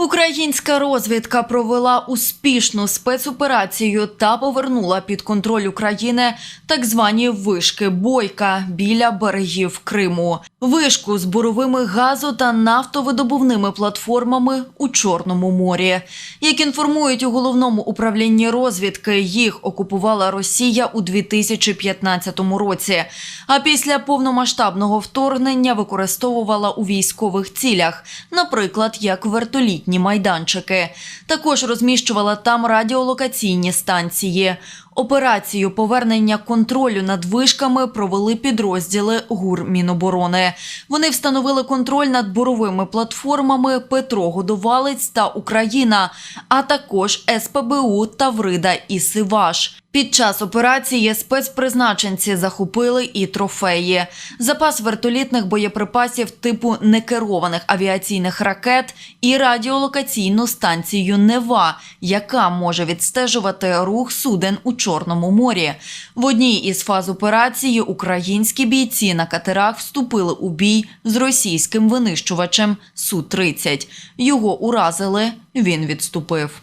Українська розвідка провела успішну спецоперацію та повернула під контроль України так звані вишки Бойка біля берегів Криму. Вишку з буровими газу та нафтовидобувними платформами у Чорному морі. Як інформують у головному управлінні розвідки, їх окупувала Росія у 2015 році. А після повномасштабного вторгнення використовувала у військових цілях, наприклад, як вертолітні майданчики. Також розміщувала там радіолокаційні станції. Операцію повернення контролю над вишками провели підрозділи ГУР Міноборони. Вони встановили контроль над буровими платформами Петро Годовалець та Україна, а також СПБУ Таврида і Сиваш. Під час операції спецпризначенці захопили і трофеї. Запас вертолітних боєприпасів типу некерованих авіаційних ракет і радіолокаційну станцію Нева, яка може відстежувати рух суден у Чорному морі. В одній із фаз операції українські бійці на катерах вступили у бій з російським винищувачем Су-30. Його уразили, він відступив.